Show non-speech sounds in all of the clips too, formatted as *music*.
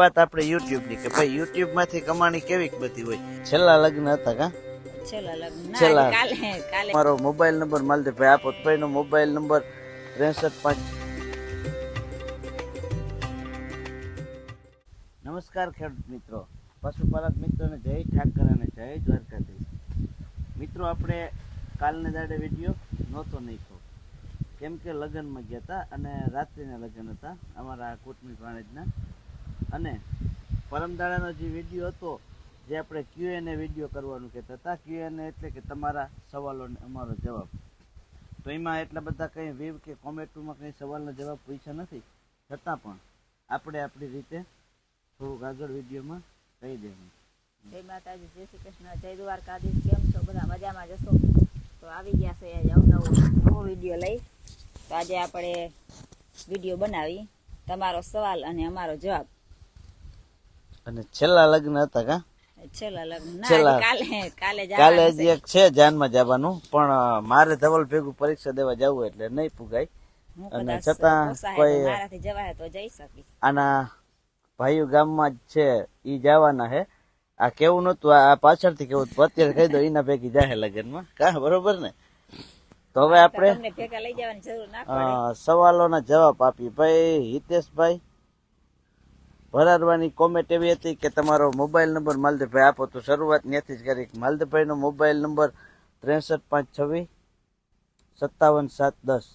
વાત આપણે યુટ્યુબની કે ભાઈ યુટ્યુબમાંથી કમાણી કેવી બધી હોય? છેલ્લા લગ્ન હતા કા? છેલ્લા મારો મોબાઈલ નંબર માલદેભાઈ આપો ભાઈ નો મોબાઈલ નંબર ત્રેસઠ પાંચ. નમસ્કાર ખેડૂત મિત્રો. પશુપાલક મિત્રોને જય ઠાકર અને જય દ્વારકાધીશ. મિત્રો આપણે કાલને દાડે વીડિયો નહોતો નાખ્યો. કેમ કે લગ્નમાં ગયા હતા અને રાત્રિના લગ્ન હતા અમારા કુટુંબી ભાણેજના. અને પરમદાડાનો જે વીડિયો હતો, જે આપણે ક્યુ એને વીડિયો કરવાનું કહેતા હતા ક્યુ એને એટલે કે તમારા સવાલોને અમારો જવાબ. તો એમાં એટલા બધા કંઈ વેવ કે કોમેન્ટમાં કંઈ સવાલનો જવાબ પૂછ્યા નથી. છતાં પણ આપણે આપણી રીતે થોડુંક આગળ વિડીયોમાં કહી દેવું. જય માતાજી, જય શ્રી કૃષ્ણ, જય દ્વારકાધીશ, કેમ છો? બધા મજામાં જશો તો આવી ગયા છે આજે અવનવો નવો વીડિયો લઈ. તો આજે આપણે વીડિયો બનાવી. તમારો સવાલ અને અમારો જવાબ. અને છેલ્લા લગ્ન હતા કા? કાલે હજી એક છે જાનમાં જવાનું પણ મારે ધવલ ભેગું પરીક્ષા દેવા જવું એટલે નહીં પુગાય. અને છતાં કોઈ- આના ભાઈઓ ગામમાં જ છે ઈ જવાના હે. આ કેવું નતું આ પાછળથી કેવું. અત્યારે કહી દો એના ભેગી જાહે લગ્નમાં. કા બરોબર ને? તો હવે આપણે સવાલોના જવાબ આપી ભાઈ હિતેશભાઈ ભરાડવાની કોમેન્ટ એવી હતી કે તમારો મોબાઈલ નંબર માલદીભાઈ આપો. તો શરૂઆત ત્યાંથી જ કરી. માલદીભાઈનો મોબાઈલ નંબર ત્રેસઠ પાંચ છવ્વીસ સત્તાવન સાત દસ.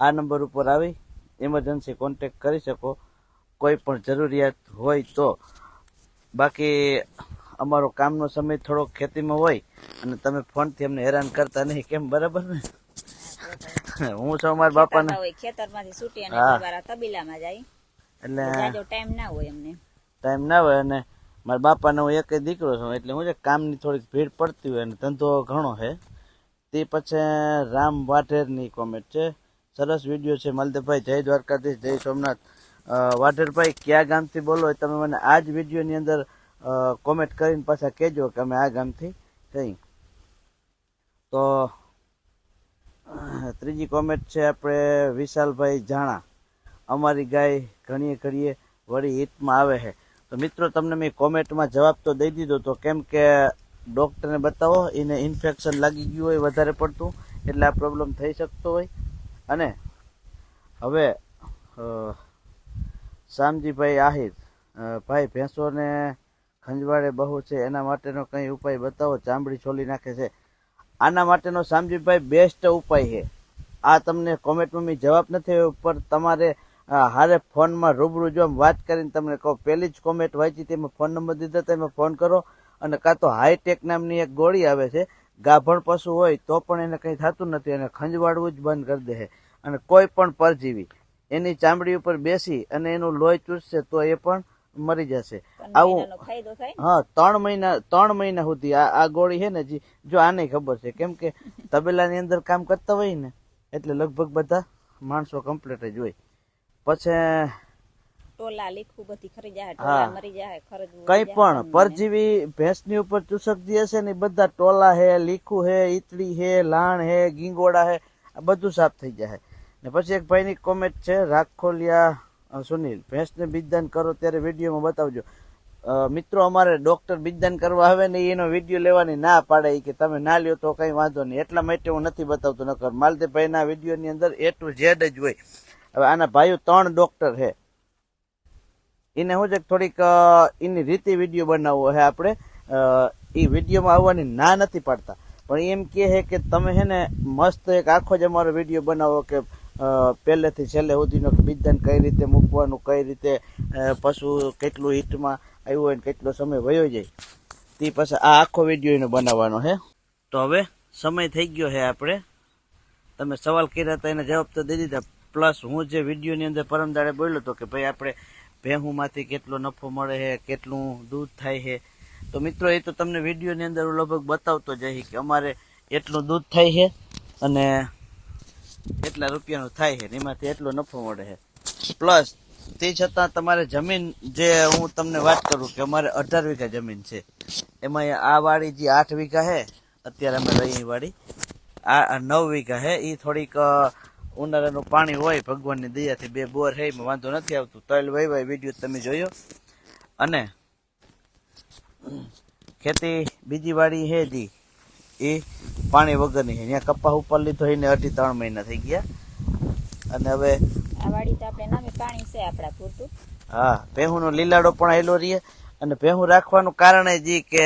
આ નંબર ઉપર આવી ઇમરજન્સી કોન્ટેક્ટ કરી શકો. કોઈ પણ જરૂરિયાત હોય તો. બાકી અમારો કામનો સમય થોડોક ખેતીમાં હોય અને તમે ફોનથી અમને હેરાન કરતા નહીં. કેમ બરાબર ને? હું છું અમારા બાપાને. ખેતરમાં ખેતરમાંથી છૂટી અને. તબીલામાં જાય. એટલે ટાઈમ ના હોય એમને. ટાઈમ ના હોય અને મારા બાપાનો હું એક જ દીકરો છું એટલે હું છે કામની થોડીક ભીડ પડતી હોય અને ધંધો ઘણો છે. તે પછી રામ વાઢેરની કોમેન્ટ છે. સરસ વીડિયો છે માલદેવભાઈ જય દ્વારકાધીશ જય સોમનાથ. વાઢેરભાઈ કયા ગામથી બોલો તમે મને આ જ વિડીયોની અંદર કોમેન્ટ કરીને પાછા કહેજો કે અમે આ ગામથી કઈ તો ત્રીજી કોમેન્ટ છે આપણે વિશાલભાઈ જાણા અમારી ગાય ઘણીએ ઘણીએ વળી હિતમાં આવે છે. તો મિત્રો, તમને મેં કોમેન્ટમાં જવાબ તો દઈ દીધો તો કેમ કે ડૉક્ટરને બતાવો, એને ઇન્ફેક્શન લાગી ગયું હોય, વધારે પડતું, એટલે આ પ્રોબ્લેમ થઈ શકતો હોય. અને હવે શામજીભાઈ આહિર ભાઈ ભેંસોને ખંજવાળે બહુ છે, એના માટેનો કંઈ ઉપાય બતાવો? ચામડી છોલી નાખે છે. આના માટેનો શામજીભાઈ બેસ્ટ ઉપાય છે. આ તમને કોમેન્ટમાં મેં જવાબ નથી પણ તમારે હારે ફોનમાં રૂબરૂ જો વાત કરીને તમને કહો પહેલી જ કોમેન્ટ વાંચી તેમાં ફોન નંબર દીધો તમે ફોન કરો અને કાં તો હાઈટેક નામની એક ગોળી આવે છે ગાભણ પશુ હોય તો પણ એને કંઈ થતું નથી અને ખંજવાળવું જ બંધ કરી દે છે. અને કોઈ પણ પરજીવી એની ચામડી ઉપર બેસી અને એનું લોહી ચૂસશે તો એ પણ મરી જશે. આવું હા ત્રણ મહિના ત્રણ મહિના સુધી આ આ ગોળી છે ને જી જો આને ખબર છે કેમ કે *laughs* તબેલાની અંદર કામ કરતા હોય ને એટલે લગભગ બધા માણસો કમ્પ્લીટ જ હોય. પછી ટોલા લીખું બધી ખરી જાય ટોલા મરી જાય ખરજવું કઈ પણ પરજીવી ભેંસની ઉપર ચૂસક જે ને બધા ટોલા હે લીખું હે ઈતળી હે લાણ હે ગીંગોડા હે આ બધું સાફ થઈ જાય. ને પછી એક ભાઈની કોમેન્ટ છે રાખોલિયા સુનિલ ભેંસને બીજદાન કરો ત્યારે વિડીયોમાં બતાવજો. મિત્રો અમારે ડોક્ટર બીજદાન કરવા આવે ને એનો વીડિયો લેવાની ના પાડે કે તમે ના લ્યો તો કઈ વાંધો નહીં. એટલા માટે હું નથી બતાવતો નકર માલદેભાઈના વિડીયોની અંદર એ ટુ ઝેડ જ હોય. હવે આના ભાઈઓ ત્રણ ડોક્ટર છે. એને શું છે કે થોડીક એની રીતે વીડિયો બનાવવો છે આપણે. એ વિડીયોમાં આવવાની ના નથી પાડતા. પણ એમ કહે છે કે તમે છે ને મસ્ત એક આખો જ અમારો વીડિયો બનાવો કે પહેલેથી છેલ્લે સુધીનો કે બીજદાન કઈ રીતે મૂકવાનું, કઈ રીતે પશુ કેટલું હિટમાં આવ્યું હોય ને કેટલો સમય વયો જાય. તે પછી આ આખો વીડિયો એનો બનાવવાનો છે. તો હવે સમય થઈ ગયો છે આપણે. તમે સવાલ કર્યા હતા, એના જવાબ તો દઈ દીધા. પ્લસ હું જે વિડીયોની અંદર પરમદાડે બોલ્યો હતો કે ભાઈ આપણે ભેહુંમાંથી કેટલો નફો મળે છે, કેટલું દૂધ થાય છે. તો મિત્રો, એ તો તમને વિડીયોની અંદર હું લગભગ બતાવતો જઈશ કે અમારે એટલું દૂધ થાય છે અને એટલા રૂપિયાનું થાય છે એમાંથી એટલો નફો મળે છે. પ્લસ, તે છતાં તમારે જમીન જે હું તમને વાત કરું કે અમારે અઢાર વીઘા જમીન છે. એમાં આ વાડી જે આઠ વીઘા છે, અત્યારે અમે રહી વાડી. આ નવ વીઘા હે એ થોડીક ઉનાળાનું પાણી હોય ભગવાનની દયાથી બે બોર હે એમાં વાંધો નથી આવતું. તલ વાય વાય વીડિયો તમે જોયો? અને ખેતી બીજી વાડી છે જી એ પાણી વગરની છે ત્યાં કપા ઉપર લીધો એને અઢી ત્રણ મહિના થઈ ગયા. અને હવે આ વાડી તો આપણે નામે પાણી છે આપણા પૂરતું. હા ભેહુંનો લીલાડો પણ આવેલો રહીએ અને ભેહું રાખવાનું કારણ એ જી કે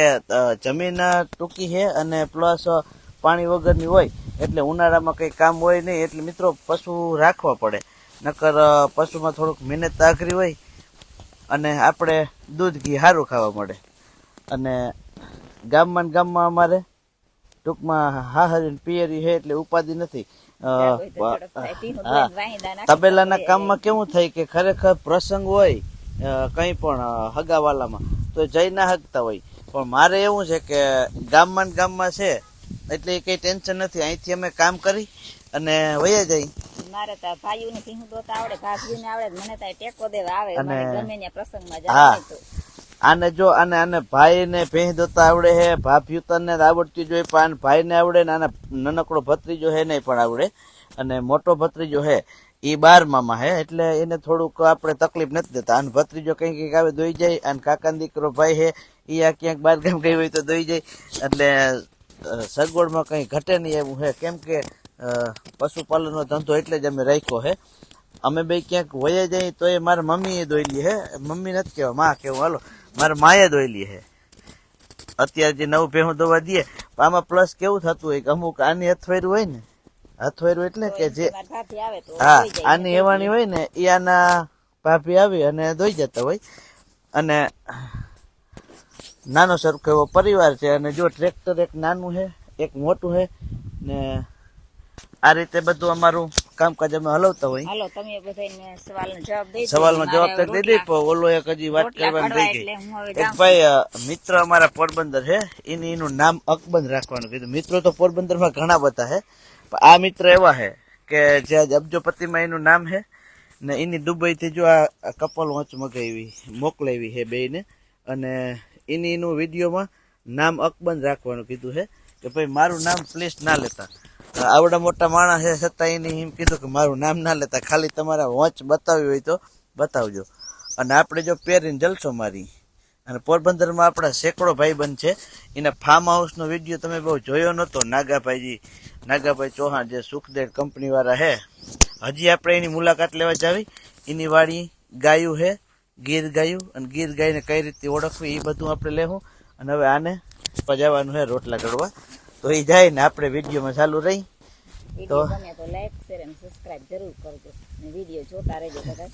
જમીન ટૂંકી છે અને પ્લસ પાણી વગરની હોય. એટલે ઉનાળામાં કંઈ કામ હોય નહીં એટલે મિત્રો પશુ રાખવા પડે. નકર પશુમાં થોડુંક મહેનત આકરી હોય અને આપણે દૂધ ઘી સારું ખાવા મળે. અને ગામમાં ગામમાં અમારે ટૂંકમાં હાહરી પિયરી છે એટલે ઉપાધિ નથી. તબેલાના કામમાં કેવું થાય કે ખરેખર પ્રસંગ હોય કંઈ પણ હગાવાલામાં તો જઈ ના હગતા હોય. પણ મારે એવું છે કે ગામમાં ગામમાં છે એટલે એ કઈ ટેન્શન નથી. અહીંથી અમે કામ કરી અને વયા જઈ. મારે તો ભાઈઓ ને ભીહું દોતા આવડે ભાભીઓ ને આવડે મને તો ટેકો દેવા આવે. અને- ગમે ત્યાં પ્રસંગમાં. જાય આને જો આને આને ભાઈને ભેંસ દોતા આવડે હે ભાભી તને આવડતી જોઈએ પણ ભાઈ ભાઈને આવડે ને આને નાનકડો ભત્રીજો હે નહીં પણ આવડે. અને મોટો ભત્રીજો હે એ બાર મામા હે એટલે એને થોડુંક આપણે તકલીફ નથી દેતા. અને ભત્રીજો કંઈક કંઈક આવે દોઈ જાય. અને કાકા દીકરો ભાઈ હે એ આ ક્યાંક બાર ગામ ગઈ હોય તો દોઈ જાય. એટલે સગવડમાં કંઈ ઘટે નહીં એવું છે કેમ કે પશુપાલનનો ધંધો એટલે જ અમે રાખ્યો હે. અમે બે ક્યાંક વયે જઈએ તો એ મારા મમ્મીએ દોયલી હે. મમ્મી નથી કહેવા માં કેવું હાલો. મારા માએ દોયલી હે. અત્યારે જે નવું ભેહું દોવા દઈએ આમાં પ્લસ કેવું થતું હોય કે અમુક આની હથવાયરું હોય ને હથવાયરું એટલે કે જે હા આની હેવાની હોય ને એ આના ભાભી આવી અને દોઈ જતા હોય. અને નાનો સરખો એવો પરિવાર છે અને જો ટ્રેક્ટર એક નાનું છે એક મોટું છે ને આ રીતે બધું અમારું કામકાજ અમે હલવતા હોય. હાલો તમે બધાને સવાલનો જવાબ દઈ સવાલનો જવાબ તો દઈ દઈ પણ ઓલો એક હજી વાત કરવાની રહી ગઈ. એક ભાઈ મિત્ર અમારા પોરબંદર છે એની એનું નામ અકબંધ રાખવાનું કીધું. મિત્રો તો પોરબંદરમાં ઘણા બધા છે પણ આ મિત્ર એવા છે કે જે અબજોપતિમાં એનું નામ છે ને એની દુબઈથી જો આ આ કપલ વોચ મગાવી મોકલાવી છે બેયને અને એની વિડીયોમાં નામ અકબંધ રાખવાનું કીધું છે કે ભાઈ, મારું નામ પ્લીઝ ના લેતા. આવડા મોટા માણસ છે, છતાં એને એમ કીધું કે મારું નામ ના લેતા. ખાલી તમારા વોચ બતાવી હોય તો બતાવજો. અને આપણે જો પહેરીને જલસો મારી. અને પોરબંદરમાં આપણા સેંકડો ભાઈબંધ છે, એના ફાર્મ હાઉસનો વીડિયો તમે બહુ જોયો નહોતો. નાગાભાઈજી, નાગાભાઈ ચૌહાણ જે સુખદેવ કંપનીવાળા છે, હજી આપણે એની મુલાકાત લેવા જાવી. એની વાડી ગાયું છે ગીર ગાયું અને ગીર ગાયને કઈ રીતે ઓળખવી એ બધું આપણે લેવું અને હવે આને પજાવવાનું છે રોટલા ઘડવા તો એ જાય ને આપણે વિડીયોમાં ચાલુ રહી. તો લાઈક શેર અને સબસ્ક્રાઇબ જરૂર કરજો. વીડિયો જોતા રહેજો બધા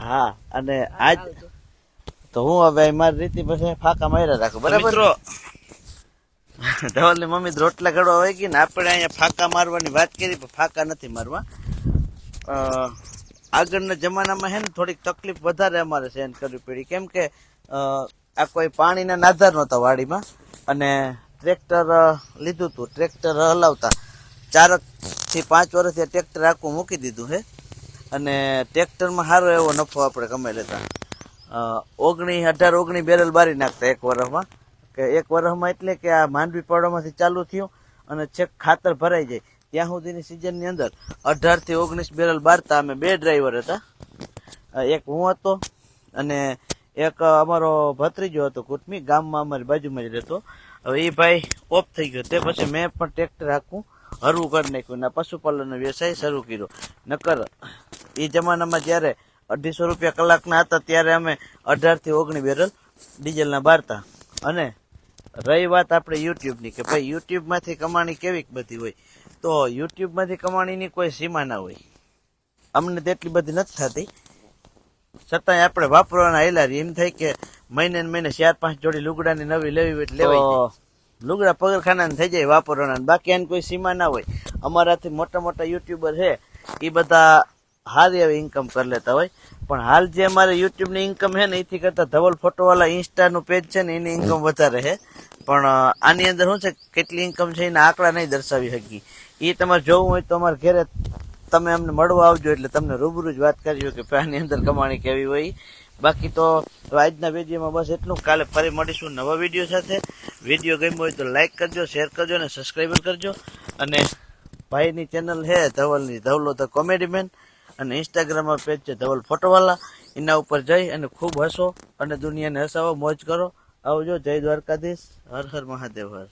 હા અને આજ તો હું હવે મારી રીતે પછી ફાકા માર્યા રાખું બરાબર? મિત્રો *laughs* ધવલની મમ્મી રોટલા ઘડવા હોય ગઈ ને આપણે અહીંયા ફાકા મારવાની વાત કરી પણ ફાકા નથી મારવા. અ, આગળના જમાનામાં હે ને થોડીક તકલીફ વધારે અમારે સહન કરવી પડી. કેમ કે આ કોઈ પાણીના નાધાર નહોતા વાડીમાં અને ટ્રેક્ટર લીધું હતું ટ્રેક્ટર હલાવતા. ચારકથી પાંચ વર્ષથી ટ્રેક્ટર આખું મૂકી દીધું હે અને ટ્રેક્ટરમાં સારો એવો નફો આપણે કમાઈ લેતા. ઓગણી, અઢાર, ઓગણી બેરલ બારી નાખતા એક વરસમાં. કે એક વરસમાં એટલે કે આ માંડવી પાડવામાંથી ચાલુ થયું અને છેક ખાતર ભરાઈ જાય. ત્યાં સુધીની સિઝનની અંદર અઢારથી ઓગણીસ બેરલ બારતા અમે બે ડ્રાઈવર હતા. એક હું હતો અને એક અમારો ભત્રીજો હતો, કુટમી, ગામમાં અમારી બાજુમાં જ રહેતો. હવે એ ભાઈ ઓફ થઈ ગયો. તે પછી મેં પણ ટ્રેક્ટર આખું હરવું કરી નાખ્યું ને પશુપાલનનો વ્યવસાય શરૂ કર્યો. નકર એ જમાનામાં જ્યારે અઢીસો રૂપિયા કલાકના હતા, ત્યારે અમે અઢારથી ઓગણી બેરલ ડીઝલના બારતા. અને રહી વાત આપણે યુટ્યુબની કે ભાઈ યુટ્યુબમાંથી કમાણી કેવી બધી હોય? તો યુટ્યુબમાંથી કમાણીની કોઈ સીમા ના હોય. અમને તેટલી બધી નથી થતી. છતાંય આપણે વાપરવાના રહીએ. એમ થાય કે મહિને મહિને ચાર પાંચ જોડી લુગડાની નવી લેવી હોય લેવાય. લુગડા પગરખાના થઈ જાય વાપરવાના બાકી એની કોઈ સીમા ના હોય. અમારાથી મોટા મોટા યુટ્યુબર છે એ બધા સારી એવી ઇન્કમ કરી લેતા હોય. પણ હાલ જે અમારે યુટ્યુબની ઇન્કમ છે ને એથી કરતાં ધવલ ફોટોવાળા ઇન્સ્ટાનું પેજ છે ને એની ઇન્કમ વધારે છે. પણ આની અંદર શું છે, કેટલી ઇન્કમ છે એના આંકડા નહીં દર્શાવી શકી એ તમારે જોવું હોય તો અમારે ઘરે તમે અમને મળવા આવજો એટલે તમને રૂબરૂ જ વાત કરજો કે આની અંદર કમાણી કેવી હોય. બાકી તો આજના વિડીયોમાં બસ એટલું. કાલે ફરી મળીશું નવા વીડિયો સાથે. વીડિયો ગમ્યો હોય તો લાઇક કરજો, શેર કરજો અને સબસ્ક્રાઈબર કરજો. અને ભાઈની ચેનલ છે ધવલની, ધવલો ધ કોમેડી મેન અને ઇન્સ્ટાગ્રામમાં પેજ છે ધવલ ફોટોવાલા. એના ઉપર જઈ અને ખૂબ હસો અને દુનિયાને હસાવો, મોજ કરો. આવજો જય દ્વારકાધીશ. હર હર મહાદેવ હર.